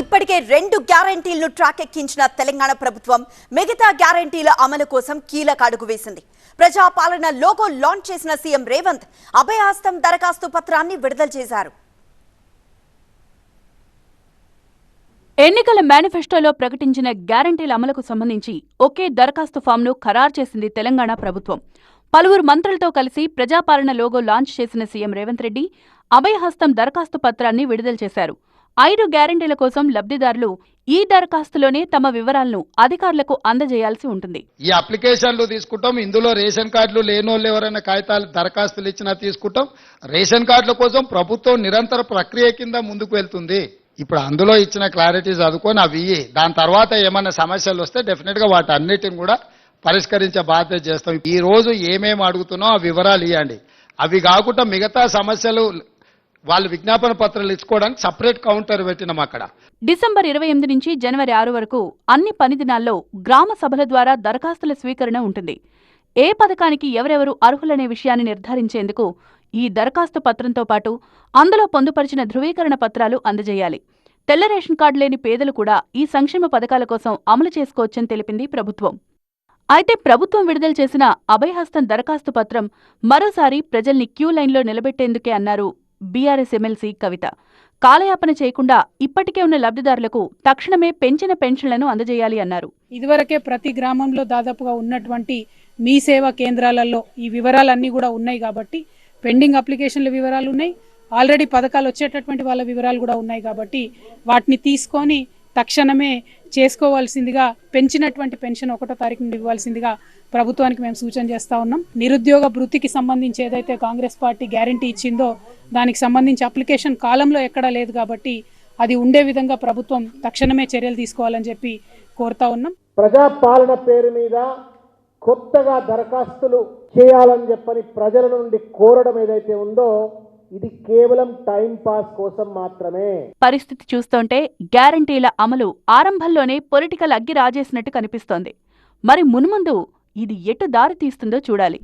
ఇప్పటికే రెండు గ్యారంటీలను ట్రాక్ ఎక్కించిన తెలంగాణ ప్రభుత్వం మిగతా గ్యారంటీల అమలు కోసం కీలక అడుగు వేసింది. ప్రజాపాలన లోగో లాంచ్ చేసిన సీఎం రేవంత్ అభయహస్తం దరఖాస్తు పత్రాన్ని విడుదల చేశారు. ఎన్నికల మేనిఫెస్టోలో ప్రకటించిన గ్యారంటీల అమలుకు సంబంధించి ఒకే దరఖాస్తు ఫామ్ను ఖరారు చేసింది తెలంగాణ ప్రభుత్వం. పలువురు మంత్రులతో కలిసి ప్రజాపాలన లోగో లాంచ్ చేసిన సీఎం రేవంత్ రెడ్డి అభయహస్తం దరఖాస్తు పత్రాన్ని విడుదల చేశారు. ఐదు గ్యారంటీల కోసం లబ్ధిదారులు ఈ దరఖాస్తులోనే తమ వివరాలను అధికారులకు అందజేయాల్సి ఉంటుంది. ఈ అప్లికేషన్లు తీసుకుంటాం. ఇందులో రేషన్ కార్డులు లేనోళ్ళు ఎవరైనా కాగితాలు దరఖాస్తులు ఇచ్చినా తీసుకుంటాం. రేషన్ కార్డుల కోసం ప్రభుత్వం నిరంతర ప్రక్రియ కింద ముందుకు వెళ్తుంది. ఇప్పుడు అందులో ఇచ్చిన క్లారిటీ చదువుకొని అవి దాని తర్వాత ఏమైనా సమస్యలు వస్తే డెఫినెట్గా వాటి అన్నిటిని కూడా పరిష్కరించే బాధ్యత చేస్తాం. ఈ రోజు ఏమేమి అడుగుతున్నాం ఆ వివరాలు ఇవ్వండి అవి కాకుండా మిగతా సమస్యలు వాళ్ళు విజ్ఞాపన పత్రాలు ఇచ్చుకోవడానికి సపరేట్ కౌంటర్ పెట్టినాం అక్కడ. డిసెంబర్ ఇరవై ఎనిమిది నుంచి జనవరి ఆరు వరకు అన్ని పని దినాల్లో గ్రామ సభల ద్వారా దరఖాస్తుల స్వీకరణ ఉంటుంది. ఏ పథకానికి ఎవరెవరు అర్హులనే విషయాన్ని నిర్ధారించేందుకు ఈ దరఖాస్తు పత్రంతో పాటు అందులో పొందుపరిచిన ధృవీకరణ పత్రాలు అందజేయాలి. తెల్ల రేషన్ కార్డు లేని పేదలు కూడా ఈ సంక్షేమ పథకాల కోసం అమలు చేసుకోవచ్చని తెలిపింది ప్రభుత్వం. అయితే ప్రభుత్వం విడుదల చేసిన అభయహస్తం దరఖాస్తు పత్రం మరోసారి ప్రజల్ని క్యూ లైన్లో నిలబెట్టేందుకే అన్నారు బీఆర్ఎస్ ఎమ్మెల్సీ కవిత. కాలయాపన చేయకుండా ఇప్పటికే ఉన్న లబ్ధిదారులకు తక్షణమే పెంచిన పెన్షన్లను అందజేయాలి అన్నారు. ఇదివరకే ప్రతి గ్రామంలో దాదాపుగా ఉన్నటువంటి మీ సేవా కేంద్రాలలో ఈ వివరాలన్నీ కూడా ఉన్నాయి కాబట్టి పెండింగ్ అప్లికేషన్ల వివరాలు ఉన్నాయి. ఆల్రెడీ పథకాలు వచ్చేటటువంటి వాళ్ళ వివరాలు కూడా ఉన్నాయి కాబట్టి వాటిని తీసుకొని తక్షణమే చేసుకోవాల్సిందిగా పెంచినటువంటి పెన్షన్ ఒకటో తారీఖు నుండి ఇవ్వాల్సిందిగా ప్రభుత్వానికి మేము సూచన చేస్తా ఉన్నాం. నిరుద్యోగ వృత్తికి సంబంధించి ఏదైతే కాంగ్రెస్ పార్టీ గ్యారంటీ ఇచ్చిందో దానికి సంబంధించి అప్లికేషన్ కాలంలో ఎక్కడా లేదు కాబట్టి అది ఉండే విధంగా ప్రభుత్వం తక్షణమే చర్యలు తీసుకోవాలని చెప్పి కోరుతా ఉన్నాం. ప్రజాపాలన పేరు మీద కొత్తగా దరఖాస్తులు చేయాలని చెప్పని ప్రజల నుండి కోరడం ఏదైతే ఉందో ఇది కేవలం టైం పాస్ కోసం మాత్రమే. పరిస్థితి చూస్తుంటే గ్యారంటీల అమలు ఆరంభంలోనే పొలిటికల్ అగ్గి రాజేసినట్టు కనిపిస్తోంది. మరి మున్ముందు ఇది ఎటు దారి తీస్తుందో చూడాలి.